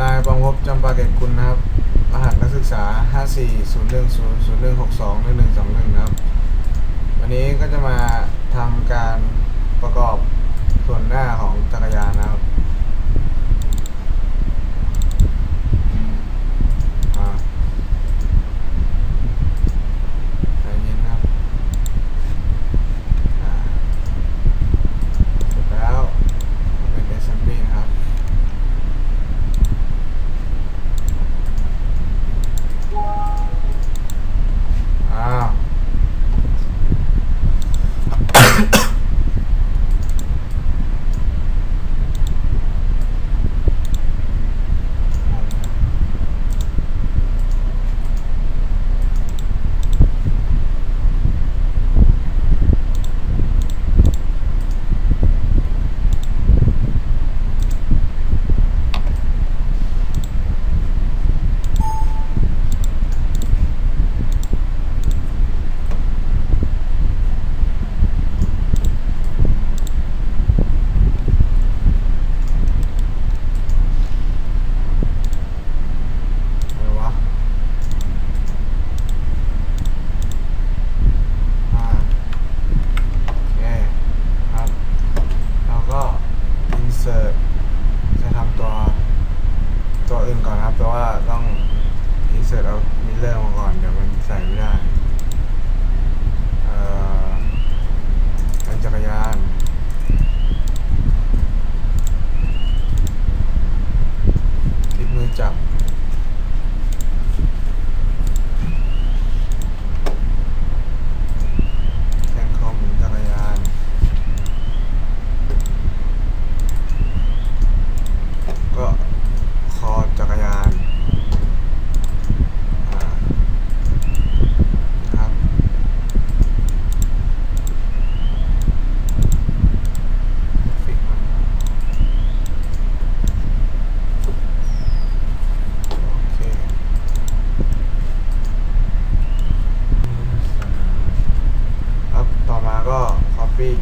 นายบางพบจำปาเกตคุณนะครับ รหัสนักศึกษา 540100162121นะครับ วันนี้ก็จะมาทำการประกอบส่วนหน้าของจักรยานนะครับ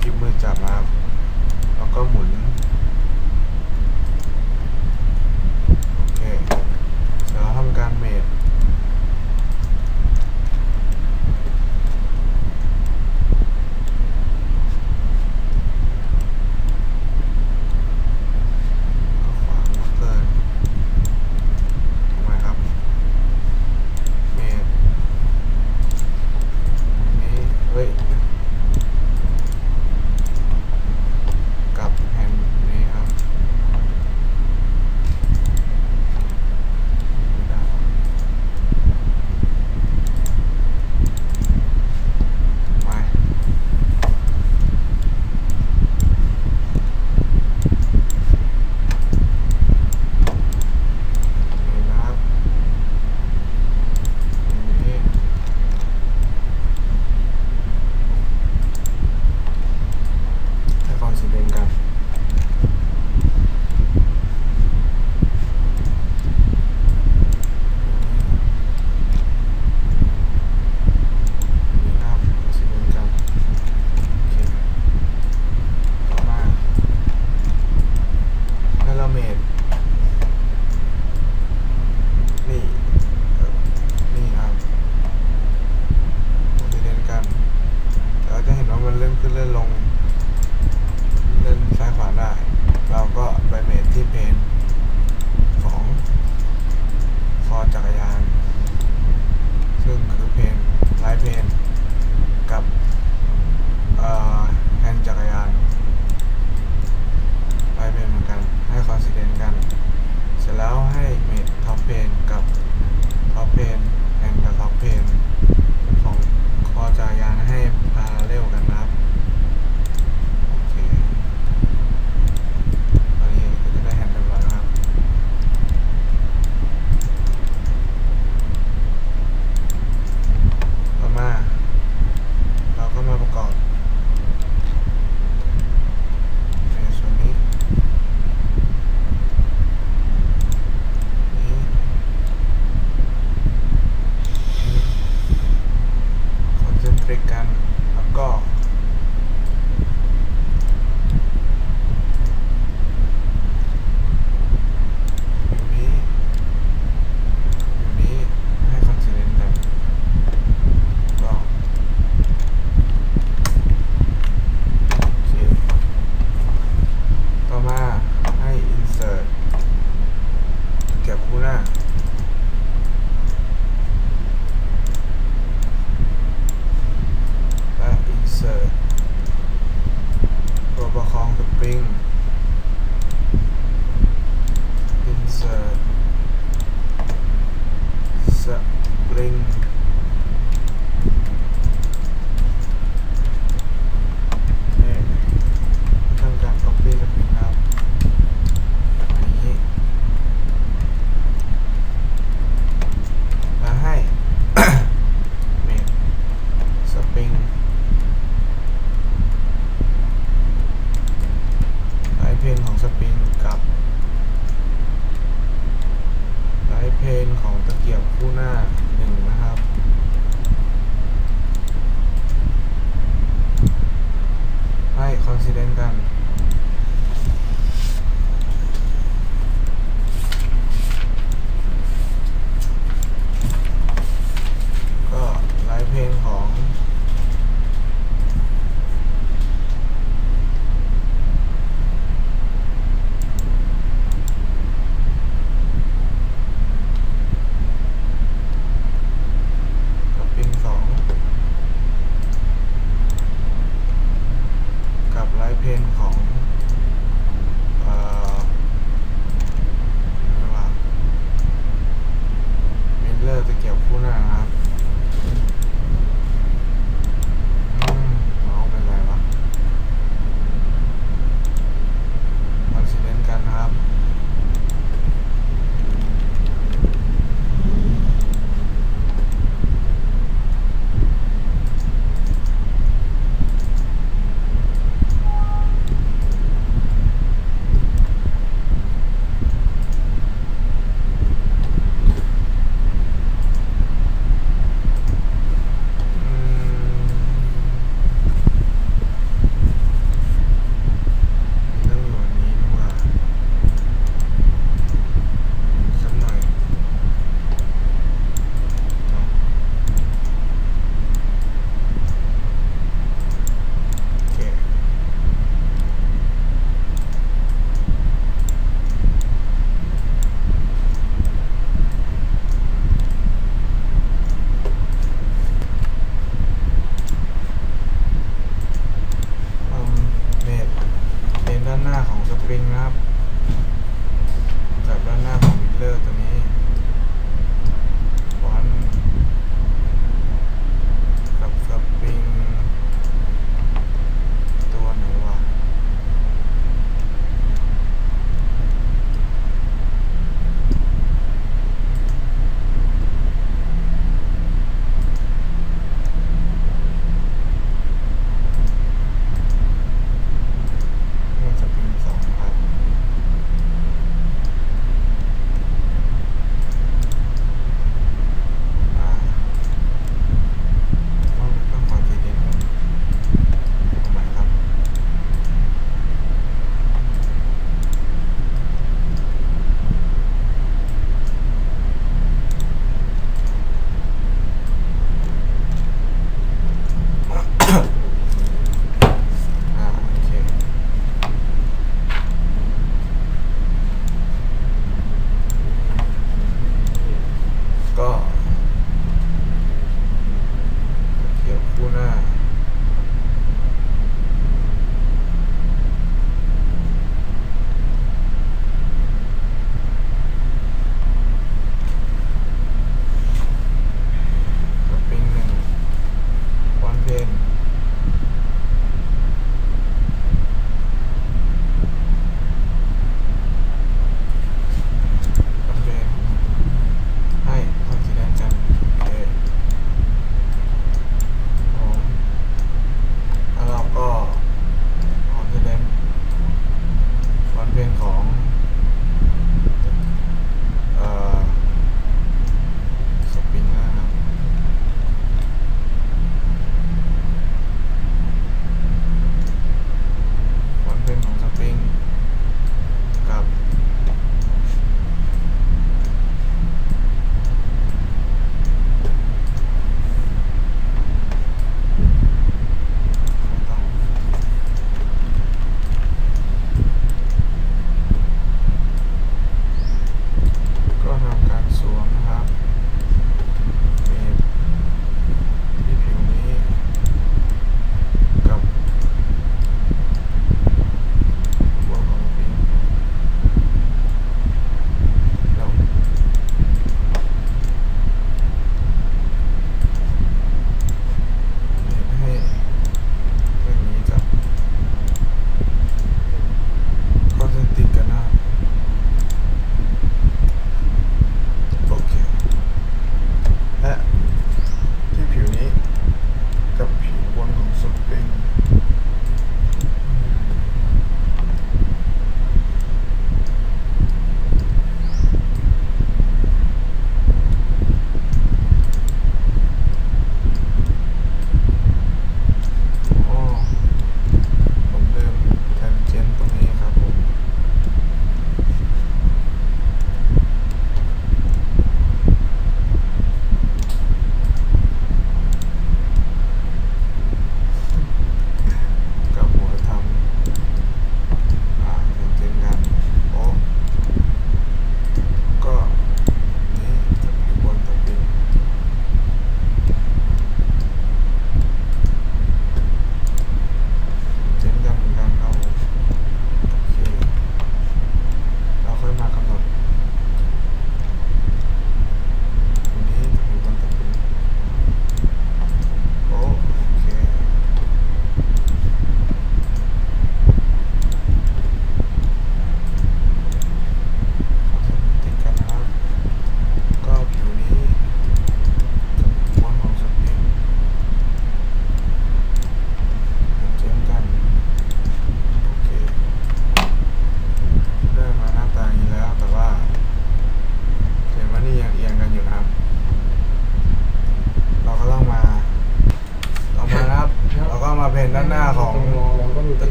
คลิปมือจับครับ แล้วก็หมุน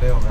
没有卖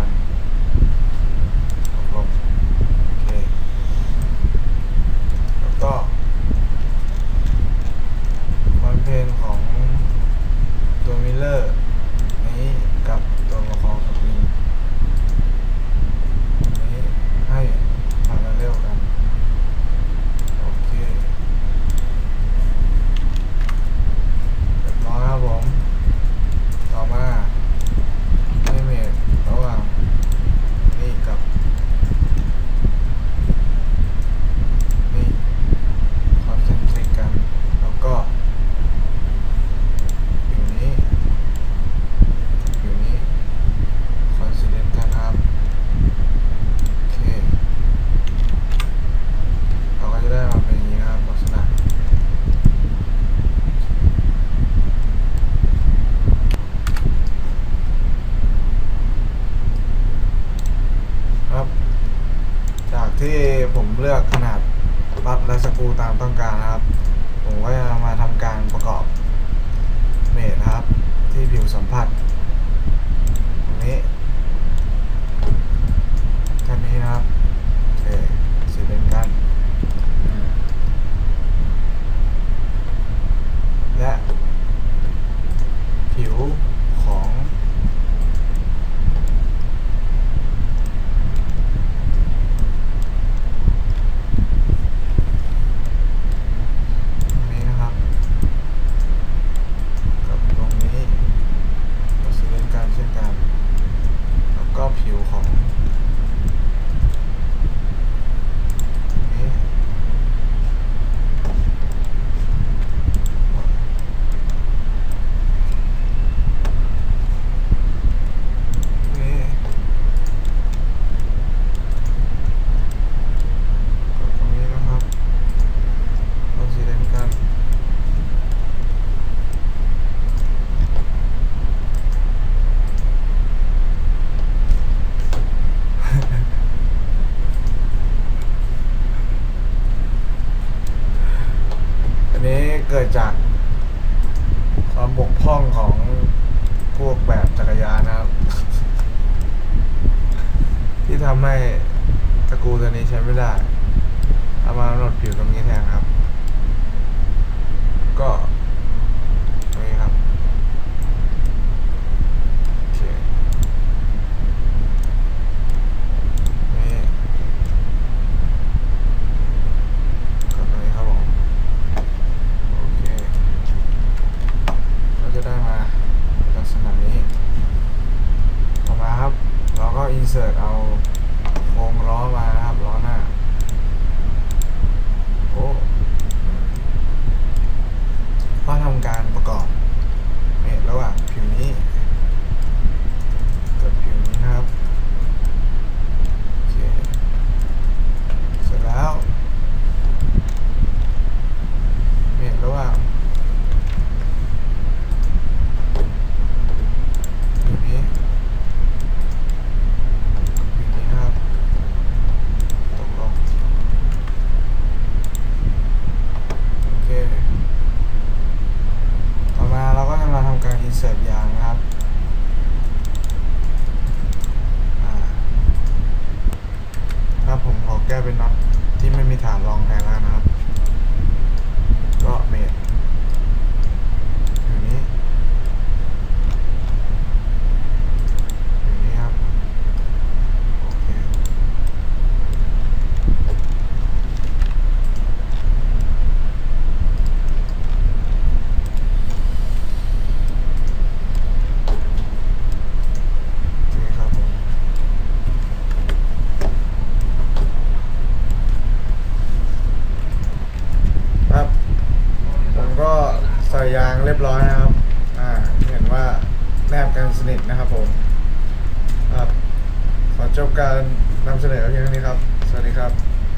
เกิดจากความบกพร่องของพวกแบบจักรยานนะครับ ที่ทำให้ตะกูตัวนี้ใช้ไม่ได้ เอามาหลดผิวตรงนี้แทนครับ ก็